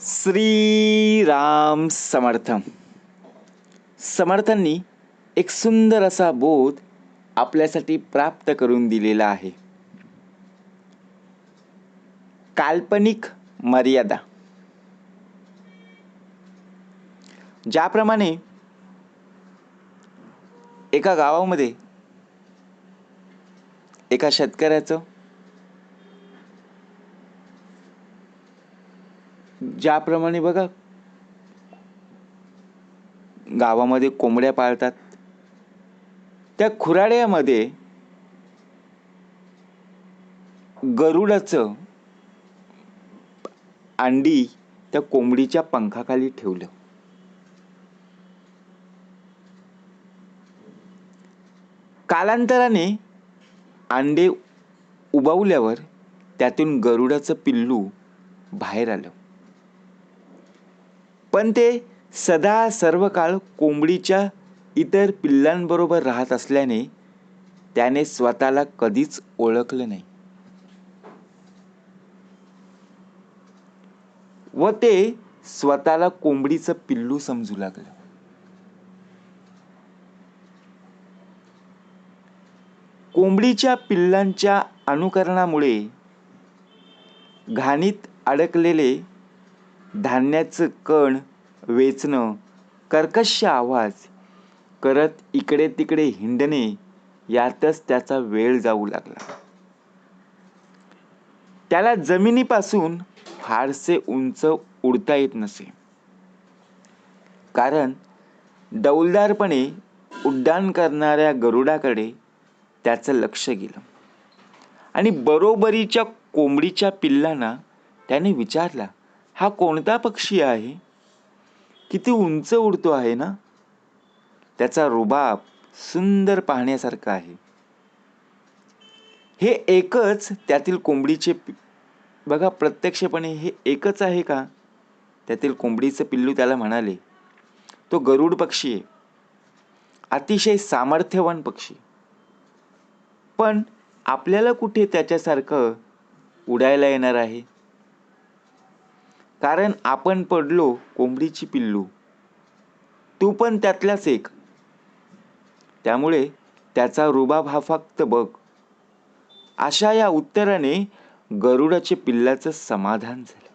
श्रीराम समर्थ समर्थांनी एक सुंदर असा बोध आपल्यासाठी प्राप्त करून दिलेला आहे. काल्पनिक मर्यादा. ज्याप्रमाणे एका गावामध्ये एका शेतकऱ्याचं ज्याप्रमाणे बघा गावामध्ये कोंबड्या पाळतात. त्या खुराड्यामध्ये गरुडाचं अंडी त्या कोंबडीच्या पंखाखाली ठेवलं. कालांतराने अंडे उबवल्यावर त्यातून गरुडाचं पिल्लू बाहेर आलं. पण ते सदा सर्व काळ कोंबडीच्या इतर पिल्लांबरोबर राहत असल्याने त्याने स्वतःला कधीच ओळखलं नाही. व ते स्वतःला कोंबडीचं पिल्लू समजू लागलं. कोंबडीच्या पिल्लांच्या अनुकरणामुळे घाणीत अडकलेले धान्याचं कण वेचणं कर्कश आवाज करत इकडे तिकडे हिंडणे यातच त्याचा वेळ जाऊ लागला. त्याला जमिनीपासून फारसे उंच उडता येत नसे. कारण डौलदारपणे उड्डाण करणाऱ्या गरुडाकडे त्याचं लक्ष गेलं. आणि बरोबरीच्या कोंबडीच्या पिल्लांना त्याने विचारला हा कोणता पक्षी आहे? किती उंच उडतो आहे ना? त्याचा रुबाब सुंदर पाहण्यासारखा आहे. हे एकच त्यातील कोंबडीचे पि- बघा प्रत्यक्षपणे हे एकच आहे का? त्यातील कोंबडीचं पिल्लू त्याला म्हणाले तो गरुड पक्षी आहे. अतिशय सामर्थ्यवान पक्षी. पण आपल्याला कुठे त्याच्यासारखं उडायला येणार आहे? कारण आपण पडलो कोंबडीची पिल्लू. तू पण त्यातलाच एक. त्यामुळे त्याचा रुबाब हा फक्त बघ. अशा या उत्तराने गरुडाचे पिल्लाचं समाधान झालं.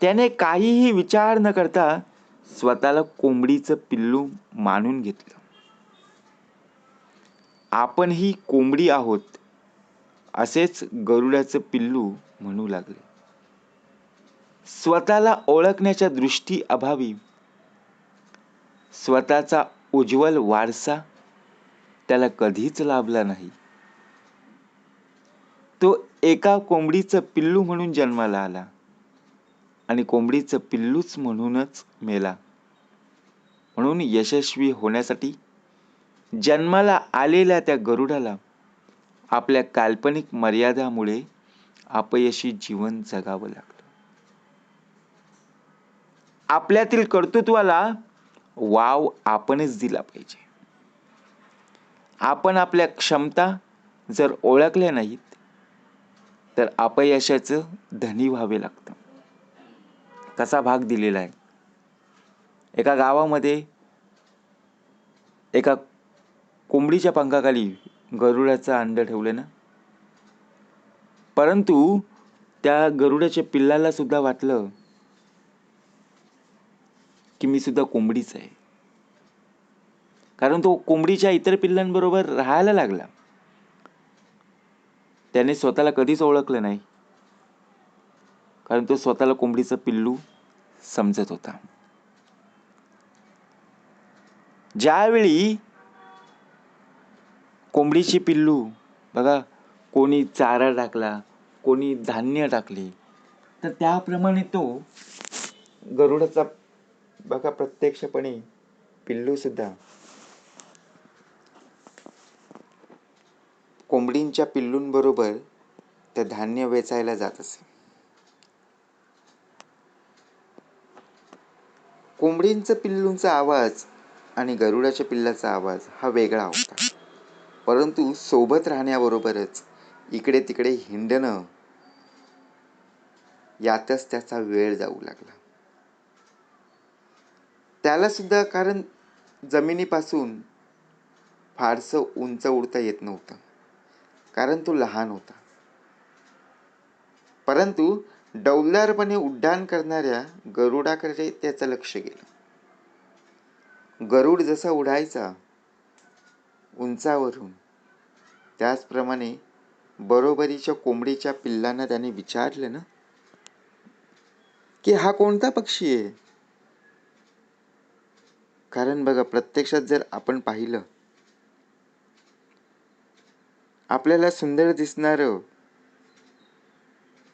त्याने काहीही विचार न करता स्वतःला कोंबडीचं पिल्लू मानून घेतलं. आपणही कोंबडी आहोत असेच गरुडाचं पिल्लू म्हणू लागले. स्वतःला ओळखण्याच्या दृष्टी अभावी. स्वतःचा उज्ज्वल वारसा त्याला कधीच लाभला नाही. तो एका कोंबडीचं पिल्लू म्हणून जन्माला आला आणि कोंबडीचं पिल्लूच म्हणूनच मेला. म्हणून यशस्वी होण्यासाठी जन्माला आलेल्या त्या गरुडाला आपल्या काल्पनिक मर्यादामुळे अपयशी जीवन जगावं लागलं आपल्यातील कर्तृत्वाला वाव आपणच दिला पाहिजे. आपण आपल्या क्षमता जर ओळखल्या नाहीत तर अपयशाचं धनी व्हावे लागतं. कसा भाग दिलेला आहे? एका गावामध्ये एका कोंबडीच्या पंखाखाली गरुडाचं अंड ठेवलं ना? परंतु त्या गरुडाच्या पिल्लाला सुद्धा वाटलं की मी सुद्धा कोंबडीच आहे. कारण तो कोंबडीच्या इतर पिल्लांबरोबर राहायला लागला. त्याने स्वतःला कधीच ओळखलं नाही. कारण तो स्वतःला कोंबडीचं पिल्लू समजत होता. ज्यावेळी कोंबडीची पिल्लू बघा कोणी चारा टाकला कोणी धान्य टाकले तर त्याप्रमाणे तो गरुडाचा बघा प्रत्यक्षपणे पिल्लू सुद्धा. कोंबडींच्या पिल्लूंबरोबर ते धान्य वेचायला जात असे. कोंबडींचं पिल्लूंचा आवाज आणि गरुडाच्या पिल्लाचा आवाज हा वेगळा होता. परंतु सोबत राहण्याबरोबरच इकडे तिकडे हिंडणं यातच त्याचा वेळ जाऊ लागला. त्यालासुद्धा कारण जमिनीपासून फारसं उंच उडता येत नव्हतं. कारण तो लहान होता. परंतु डौलदारपणे उड्डाण करणाऱ्या गरुडाकडे त्याचं लक्ष गेलं. गरुड जसा उडायचा उंचावरून त्याचप्रमाणे बरोबरीच्या कोंबडीच्या पिल्लांना त्याने विचारलं ना की हा कोणता पक्षी आहे? कारण बघा प्रत्यक्षात जर आपण पाहिलं आपल्याला सुंदर दिसणारं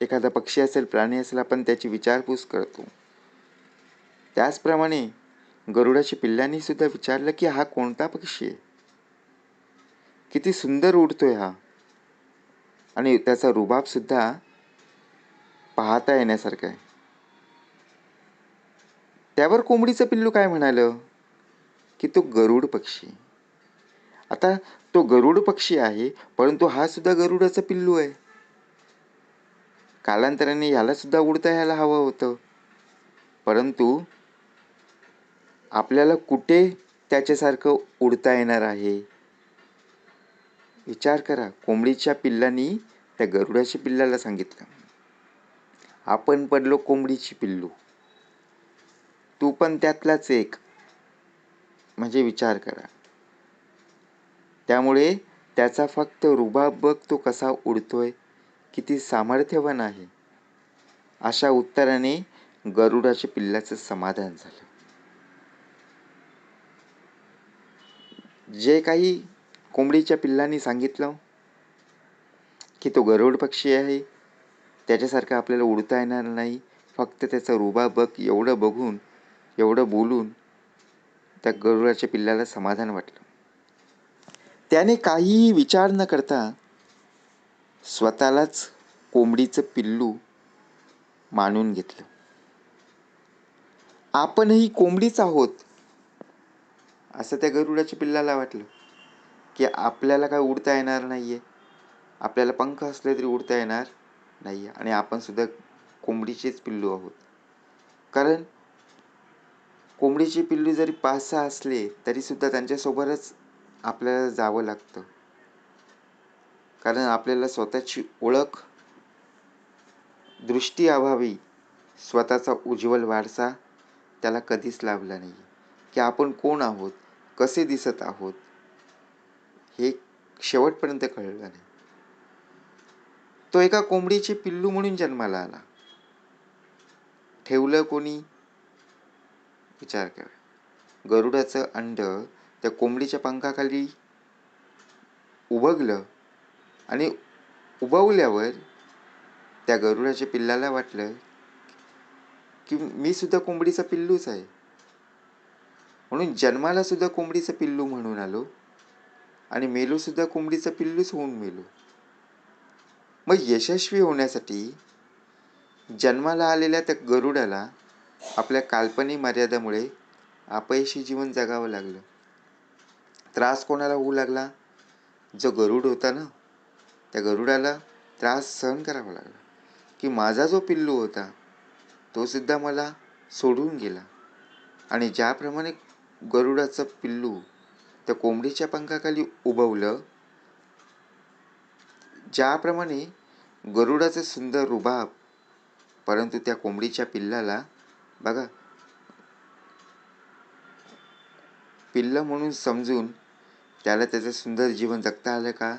एखादा पक्षी असेल प्राणी असेल आपण त्याची विचारपूस करतो. त्याचप्रमाणे गरुडाच्या पिल्लांनी सुद्धा विचारलं की हा कोणता पक्षी आहे? किती सुंदर उडतोय हा. आणि त्याचा रुबाब सुद्धा पाहता येण्यासारखा आहे. त्यावर कोंबडीचं पिल्लू काय म्हणालं? की तो गरुड पक्षी. आता तो गरुड पक्षी आहे परंतु हा सुद्धा गरुडाचा पिल्लू आहे. कालांतराने ह्याला सुद्धा उडता यायला हवं होतं. परंतु आपल्याला कुठे त्याच्यासारखं उडता येणार आहे? विचार करा कोंबडीच्या पिल्लांनी त्या गरुडाच्या पिल्लाला सांगितलं. आपण पडलो कोंबडीची पिल्लू. तू पण त्यातलाच एक. म्हणजे विचार करा. त्यामुळे त्याचा फक्त रुबाब बघ तो कसा उडतोय किती सामर्थ्यवान आहे. अशा उत्तराने गरुडाच्या पिल्लाचं समाधान झालं. जे काही कोंबडीच्या पिल्लांनी सांगितलं की तो गरुड पक्षी आहे त्याच्यासारखं आपल्याला उडता येणार नाही. फक्त त्याचा रुबाब बघ एवढं बघून एवढं बोलून त्या गरुडाच्या पिल्लाला समाधान वाटलं. त्याने काहीही विचार न करता स्वतःलाच कोंबडीचं पिल्लू मानून घेतलं. आपणही कोंबडीच आहोत असं त्या गरुडाच्या पिल्लाला वाटलं की आपल्याला काय उडता येणार नाही आहे आपल्याला पंख असले तरी उडता येणार नाही आहे आणि आपण सुद्धा कोंबडीचेच पिल्लू आहोत. कारण कोंबडीचे पिल्लू जरी पाच सहा असले तरीसुद्धा त्यांच्यासोबतच आपल्याला जावं लागतं. कारण आपल्याला स्वतःची ओळख दृष्टी अभावी स्वतःचा उज्ज्वल वारसा त्याला कधीच लाभला नाही की आपण कोण आहोत कसे दिसत आहोत हे शेवटपर्यंत कळलं नाही. तो एका कोंबडीचे पिल्लू म्हणून जन्माला आला. ठेवलं कोणी? विचार करा. गरुडाचं अंड त्या कोंबडीच्या पंखाखाली उभगलं आणि उभवल्यावर त्या गरुडाच्या पिल्लाला वाटलं की मी सुद्धा कोंबडीचा पिल्लूच आहे. म्हणून जन्माला सुद्धा कोंबडीचं पिल्लू म्हणून आलो आणि मेलो सुद्धा कोंबडीचं पिल्लूच होऊन मेलो. मग यशस्वी होण्यासाठी जन्माला आलेल्या त्या गरुडाला आपल्या काल्पनिक मर्यादामुळे अपयशी जीवन जगावं लागलं. त्रास कोणाला होऊ लागला? जो गरुड होता ना त्या गरुडाला त्रास सहन करावा लागला. की माझा जो पिल्लू होता तो सुद्धा मला सोडून गेला. आणि ज्याप्रमाणे गरुडाचं पिल्लू त्या कोंबडीच्या पंखाखाली उभवलं ज्याप्रमाणे गरुडाचं सुंदर रुबाब परंतु त्या कोंबडीच्या पिल्लाला बघा. पिल्लं म्हणून समजून त्याला त्याचं सुंदर जीवन जगता आलं का?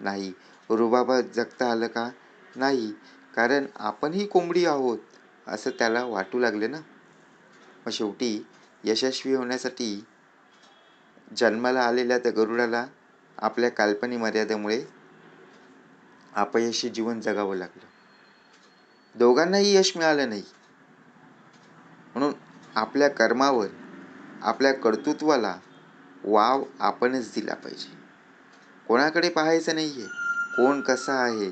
नाही. रुबाबात जगता आलं का? नाही. कारण आपणही कोंबडी आहोत असं त्याला वाटू लागले ना. मग शेवटी यशस्वी होण्यासाठी जन्माला आलेल्या त्या गरुडाला आपल्या काल्पनिक मर्यादेमुळे अपयशी जीवन जगावं लागलं. दोघांनाही यश मिळालं नाही. आपल्या कर्मावर आपल्या कर्तृत्वाला वाव आपणच दिला पाहिजे. कोणाकडे पाहायचं नाही आहे कोण कसा आहे?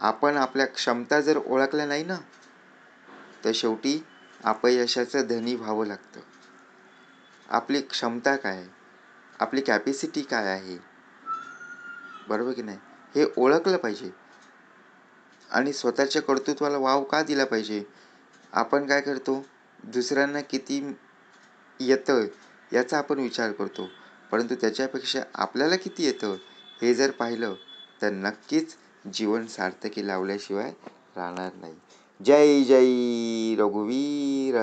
आपण आपल्या क्षमता जर ओळखल्या नाही ना तर शेवटी अपयशाचं धनी व्हावं लागतं. आपली क्षमता काय? आहे आपली कॅपॅसिटी काय आहे? बरोबर की नाही? हे ओळखलं पाहिजे. आणि स्वतःच्या कर्तृत्वाला वाव का दिला पाहिजे? आपण काय करतो? दुसऱ्यांना किती येतं याचा आपण विचार करतो. परंतु त्याच्यापेक्षा आपल्याला किती येतं हे जर पाहिलं तर नक्कीच जीवन सार्थकी लावल्याशिवाय राहणार नाही. जय जय रघुवीर